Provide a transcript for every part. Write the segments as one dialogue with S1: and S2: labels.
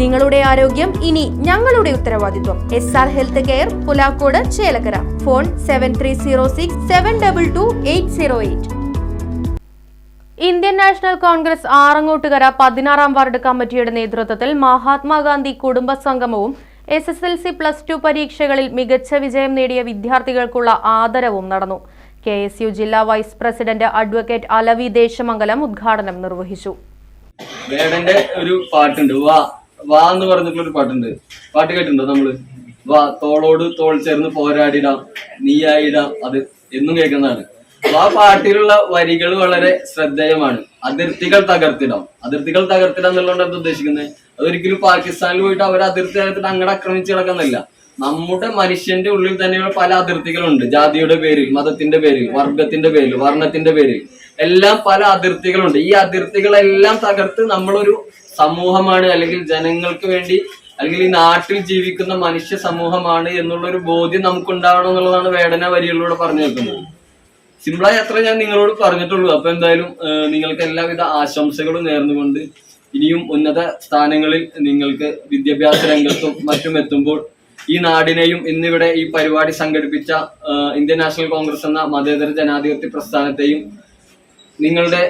S1: നിങ്ങളുടെ ആരോഗ്യം ഇനി ഞങ്ങളുടെ ഉത്തരവാദിത്വം. S R health care Pulakode Chelakkara. Phone seven three zero six seven double two eight zero eight Indian National Congress Arangottukara പതിനാറാം ward കമ്മിറ്റിയുടെ നേതൃത്വത്തിൽ മഹാത്മാഗാന്ധി കുടുംബ സംഗമവും S S L C plus two പരീക്ഷകളിൽ മികച്ച വിജയം നേടിയ വിദ്യാർത്ഥികൾക്കുള്ള ആദരവും നടന്നു. കെ എസ് യു ജില്ലാ vice president advocate Alavi Desamangalam ഉദ്ഘാടനം നിർവഹിച്ചു.
S2: വേടന്റെ ഒരു പാട്ടുണ്ട്. വാ എന്ന് പറഞ്ഞിട്ടുള്ള ഒരു പാട്ടുണ്ട്. പാട്ട് കേട്ടിട്ടുണ്ടോ നമ്മൾ? വാ തോളോട് തോൾ ചേർന്ന് പോരാടിടാം നീയായിടാം അത് എന്നും കേൾക്കുന്നതാണ്. ആ പാട്ടിലുള്ള വരികൾ വളരെ ശ്രദ്ധേയമാണ്. അതിർത്തികൾ തകർത്തിടാം. അതിർത്തികൾ തകർത്തിടാം എന്നുള്ളതുകൊണ്ട് എന്താ ഉദ്ദേശിക്കുന്നത്. അതൊരിക്കലും പാകിസ്ഥാനിൽ പോയിട്ട് അവർ അതിർത്തി തകർത്തിട്ട് അങ്ങോട്ട് ആക്രമിച്ച് കിടക്കുന്നില്ല നമ്മുടെ മനുഷ്യന്റെ ഉള്ളിൽ തന്നെയുള്ള പല അതിർത്തികളുണ്ട്. ജാതിയുടെ പേരിൽ മതത്തിന്റെ പേരിൽ വർഗത്തിന്റെ പേരിൽ വർണത്തിന്റെ പേരിൽ. എല്ലാം പല അതിർത്തികളുണ്ട്. ഈ അതിർത്തികളെല്ലാം തകർത്ത് നമ്മളൊരു സമൂഹമാണ് അല്ലെങ്കിൽ ജനങ്ങൾക്ക് വേണ്ടി അല്ലെങ്കിൽ ഈ നാട്ടിൽ ജീവിക്കുന്ന മനുഷ്യ സമൂഹമാണ് എന്നുള്ള ഒരു ബോധ്യം നമുക്ക് ഉണ്ടാവണം എന്നുള്ളതാണ് വേടന വരികളിലൂടെ പറഞ്ഞു വെക്കുന്നത് സിമ്പിളായി അത്ര ഞാൻ നിങ്ങളോട് പറഞ്ഞിട്ടുള്ളൂ. അപ്പൊ എന്തായാലും നിങ്ങൾക്ക് എല്ലാവിധ ആശംസകളും നേർന്നുകൊണ്ട് ഇനിയും ഉന്നത സ്ഥാനങ്ങളിൽ നിങ്ങൾക്ക് വിദ്യാഭ്യാസ രംഗത്തും മറ്റും എത്തുമ്പോൾ ഈ നാടിനെയും ഇന്നിവിടെ ഈ പരിപാടി സംഘടിപ്പിച്ച ഇന്ത്യൻ നാഷണൽ കോൺഗ്രസ് എന്ന മതേതര ജനാധിപത്യ പ്രസ്ഥാനത്തെയും നിങ്ങളുടെ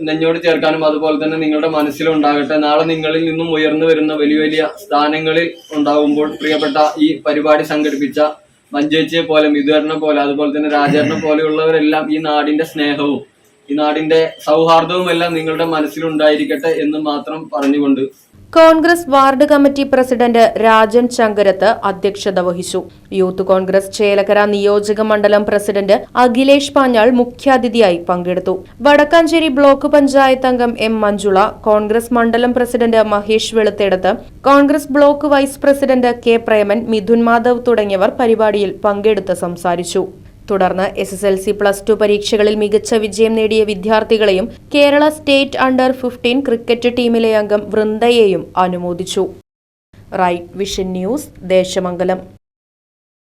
S2: നെഞ്ഞോട് ചേർക്കാനും അതുപോലെ തന്നെ നിങ്ങളുടെ മനസ്സിലുണ്ടാകട്ടെ. നാളെ നിങ്ങളിൽ നിന്നും ഉയർന്നു വരുന്ന വലിയ വലിയ സ്ഥാനങ്ങളിൽ ഉണ്ടാകുമ്പോൾ പ്രിയപ്പെട്ട ഈ പരിപാടി സംഘടിപ്പിച്ച മഞ്ചേച്ചിയെ പോലെ മിതുവരനെ പോലെ അതുപോലെ തന്നെ രാജേരനെ പോലെയുള്ളവരെല്ലാം ഈ നാടിന്റെ സ്നേഹവും ഈ നാടിന്റെ സൗഹാർദ്ദവും എല്ലാം നിങ്ങളുടെ മനസ്സിലുണ്ടായിരിക്കട്ടെ എന്ന് മാത്രം പറഞ്ഞുകൊണ്ട്
S1: Congress ward committee president Rajan Sankarath അധ്യക്ഷത വഹിച്ചു. യൂത്ത് കോൺഗ്രസ് ചേലക്കര നിയോജക മണ്ഡലം പ്രസിഡന്റ് അഖിലേഷ് പാഞ്ഞാൾ മുഖ്യാതിഥിയായി പങ്കെടുത്തു. വടക്കാഞ്ചേരി ബ്ലോക്ക് പഞ്ചായത്ത് അംഗം എം മഞ്ജുള കോൺഗ്രസ് മണ്ഡലം president Mahesh Veluthedath Congress block vice president K Preman Mithun Madhav തുടങ്ങിയവർ പരിപാടിയിൽ പങ്കെടുത്ത് സംസാരിച്ചു. തുടർന്ന് S S L C plus two പരീക്ഷകളിൽ മികച്ച വിജയം നേടിയ വിദ്യാർത്ഥികളെയും Kerala state under fifteen cricket ടീമിലെ അംഗം വൃന്ദയെയും അനുമോദിച്ചു. Right vision news Desamangalam.